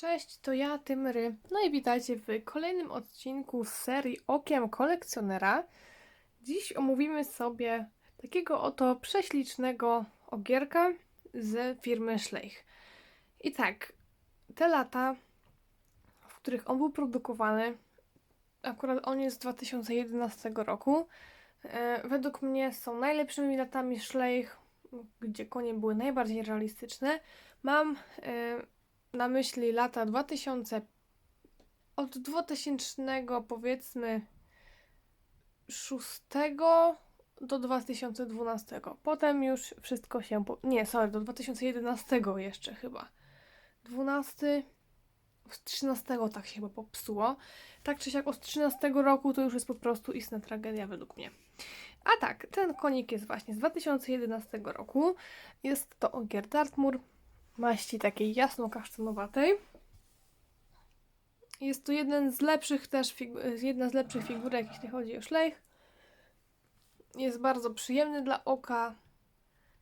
Cześć, to ja, Tymry. No i witajcie w kolejnym odcinku z serii Okiem Kolekcjonera. Dziś omówimy sobie takiego oto prześlicznego ogierka z firmy Schleich. I tak, te lata, w których on był produkowany, akurat on jest z 2011 roku, e, według mnie są najlepszymi latami Schleich, gdzie konie były najbardziej realistyczne. Mam e, na myśli lata 2000, od 2000 powiedzmy 6 do 2012. Potem już wszystko się. Po... Nie, sorry, do 2011 jeszcze chyba. 12. Z 13 tak się chyba popsuło. Tak czy siak od 13 roku to już jest po prostu istna tragedia według mnie. A tak, ten konik jest właśnie z 2011 roku. Jest to ogier Dartmoor maści takiej jasno-kasztanowatej. Jest to jeden z lepszych też, jedna z lepszych figurek, jeśli chodzi o szlejch. Jest bardzo przyjemny dla oka.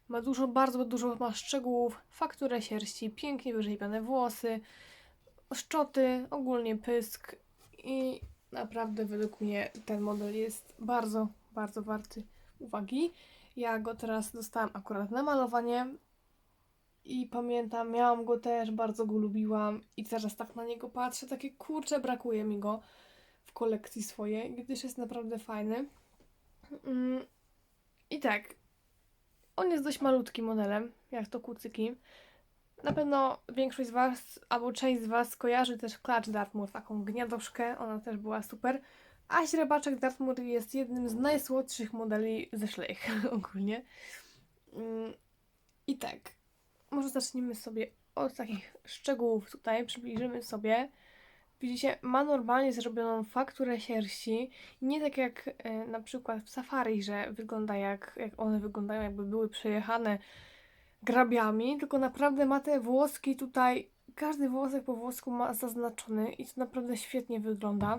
Ma dużo, bardzo dużo ma szczegółów, fakturę sierści, pięknie wyrzeźbione włosy, szczoty, ogólnie pysk i naprawdę według mnie ten model jest bardzo, bardzo warty uwagi. Ja go teraz dostałam akurat na malowanie i pamiętam, miałam go też, bardzo go lubiłam i teraz tak na niego patrzę, takie kurcze, brakuje mi go w kolekcji swojej, gdyż jest naprawdę fajny. Mm, I tak, on jest dość malutkim modelem, jak to kucyki. Na pewno większość z Was, albo część z Was kojarzy też klacz Dartmoor, taką gniadoszkę, ona też była super. A źrebaczek Dartmoor jest jednym z najsłodszych modeli ze Schleich ogólnie. Mm, I tak, może zacznijmy sobie od takich szczegółów tutaj, przybliżymy sobie. Widzicie, ma normalnie zrobioną fakturę sierści. Nie tak jak e, na przykład w safari, że wygląda jak, jak one wyglądają, jakby były przejechane grabiami, tylko naprawdę ma te włoski tutaj, każdy włosek po włosku ma zaznaczony i to naprawdę świetnie wygląda.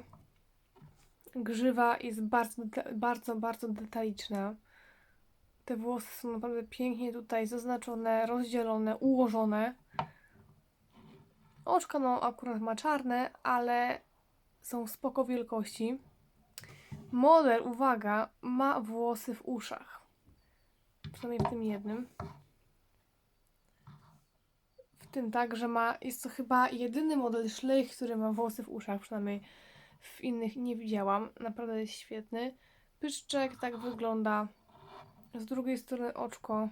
Grzywa jest bardzo, bardzo, bardzo detaliczna. Te włosy są naprawdę pięknie tutaj zaznaczone, rozdzielone, ułożone. Oczka no akurat ma czarne, ale są spoko wielkości. Model, uwaga, ma włosy w uszach. Przynajmniej w tym jednym. W tym tak, że ma, jest to chyba jedyny model Schleich, który ma włosy w uszach, przynajmniej w innych nie widziałam. Naprawdę jest świetny. Pyszczek tak wygląda. Z drugiej strony oczko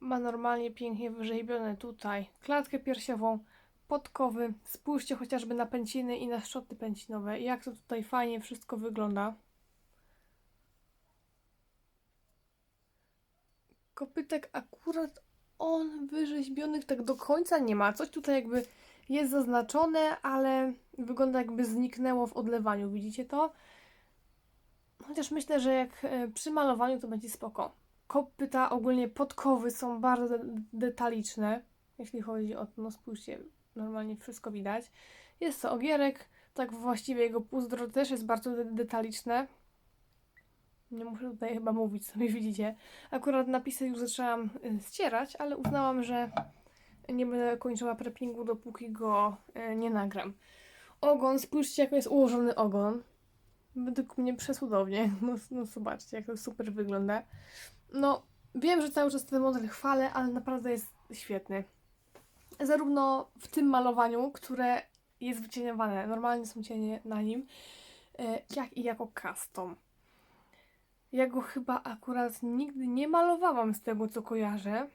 ma normalnie pięknie wyrzeźbione tutaj klatkę piersiową, podkowy. Spójrzcie chociażby na pęciny i na szczoty pęcinowe. Jak to tutaj fajnie wszystko wygląda. Kopytek akurat on wyrzeźbionych tak do końca nie ma. Coś tutaj jakby jest zaznaczone, ale wygląda jakby zniknęło w odlewaniu. Widzicie to? Chociaż myślę, że jak e, przy malowaniu to będzie spoko. Kopyta, ogólnie podkowy są bardzo detaliczne, jeśli chodzi o to, no spójrzcie, normalnie wszystko widać. Jest to ogierek, tak właściwie jego pustro też jest bardzo detaliczne. Nie muszę tutaj chyba mówić, sobie widzicie. Akurat napisy już zaczęłam e, ścierać, ale uznałam, że nie będę kończyła preppingu, dopóki go e, nie nagram. Ogon, spójrzcie, jak jest ułożony ogon według mnie przesudownie. No, no zobaczcie, jak to super wygląda. No, wiem, że cały czas ten model chwalę, ale naprawdę jest świetny. Zarówno w tym malowaniu, które jest wycieniowane, normalnie są cienie na nim, e, jak i jako custom. Ja go chyba akurat nigdy nie malowałam z tego, co kojarzę.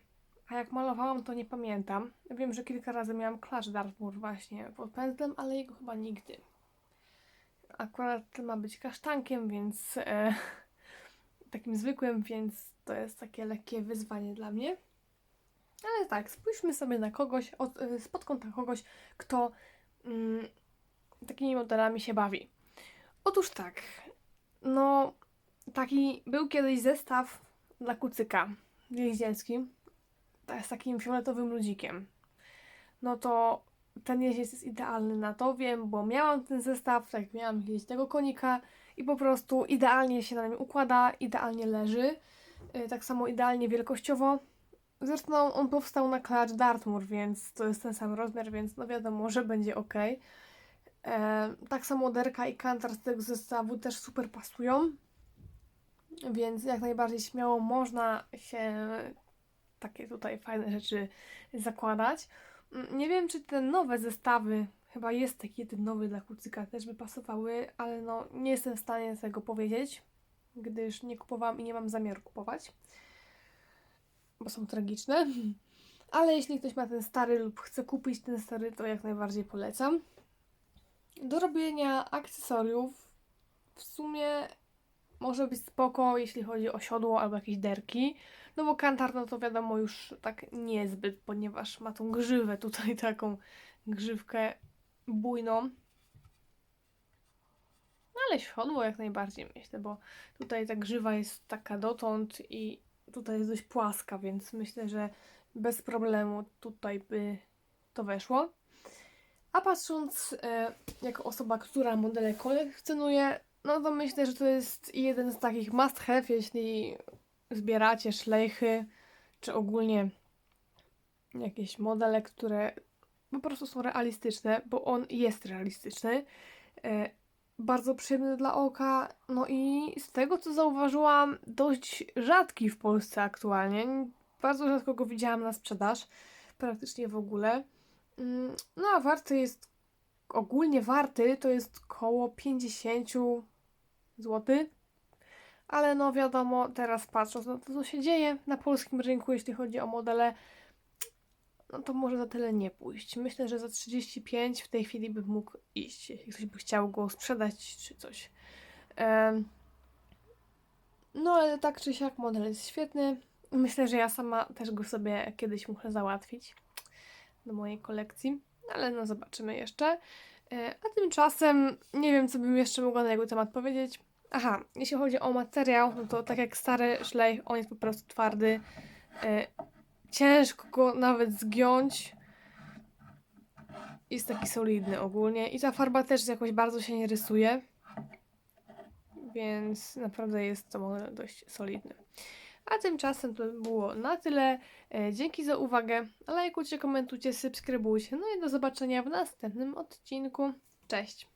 A jak malowałam, to nie pamiętam. Wiem, że kilka razy miałam Clash Dartmoor właśnie pod pędzlem, ale jego chyba nigdy. Akurat ma być kasztankiem, więc e, takim zwykłym, więc to jest takie lekkie wyzwanie dla mnie. Ale tak, spójrzmy sobie na kogoś, od, e, spod kąta kogoś, kto mm, takimi modelami się bawi. Otóż tak, no taki był kiedyś zestaw dla kucyka jeździecki z takim fioletowym ludzikiem. No to ten jeździec jest idealny na to, wiem, bo miałam ten zestaw, tak miałam kiedyś tego konika i po prostu idealnie się na nim układa, idealnie leży, y, tak samo idealnie wielkościowo. Zresztą on powstał na klacz Dartmoor, więc to jest ten sam rozmiar, więc no wiadomo, że będzie ok. E, tak samo derka i kantar z tego zestawu też super pasują. Więc jak najbardziej śmiało można się takie tutaj fajne rzeczy zakładać. Mm, Nie wiem, czy te nowe zestawy, chyba jest taki jeden nowy dla kucyka, też by pasowały, ale no nie jestem w stanie tego powiedzieć, gdyż nie kupowałam i nie mam zamiaru kupować, bo są tragiczne. Ale jeśli ktoś ma ten stary lub chce kupić ten stary, to jak najbardziej polecam. Do robienia akcesoriów w sumie może być spoko, jeśli chodzi o siodło albo jakieś derki. No bo kantar, no to wiadomo już tak niezbyt, ponieważ ma tą grzywę tutaj taką grzywkę bujną. No ale siodło jak najbardziej myślę, bo tutaj ta grzywa jest taka dotąd i tutaj jest dość płaska, więc myślę, że bez problemu tutaj by to weszło. A patrząc e, jako osoba, która modele kolekcjonuje, no to myślę, że to jest jeden z takich must have, jeśli zbieracie szlejchy, czy ogólnie jakieś modele, które po prostu są realistyczne, bo on jest realistyczny. E, bardzo przyjemny dla oka. No i z tego co zauważyłam, dość rzadki w Polsce aktualnie. Bardzo rzadko go widziałam na sprzedaż, praktycznie w ogóle. Mm, No a warty jest, ogólnie warty to jest koło 50 zł. Ale no wiadomo, teraz patrząc na to, co się dzieje na polskim rynku, jeśli chodzi o modele, no to może za tyle nie pójść. Myślę, że za 35 w tej chwili bym mógł iść, jeśli ktoś by chciał go sprzedać czy coś. No ale tak czy siak model jest świetny. Myślę, że ja sama też go sobie kiedyś muszę załatwić do mojej kolekcji, ale no zobaczymy jeszcze. E, A tymczasem nie wiem, co bym jeszcze mogła na jego temat powiedzieć. Aha, jeśli chodzi o materiał, no to tak jak stary szlejch, on jest po prostu twardy. E, Ciężko go nawet zgiąć. Jest taki solidny ogólnie. I ta farba też jakoś bardzo się nie rysuje. Więc naprawdę jest to model dość solidny. A tymczasem to by było na tyle. E, Dzięki za uwagę. Lajkujcie, komentujcie, subskrybujcie. No i do zobaczenia w następnym odcinku. Cześć!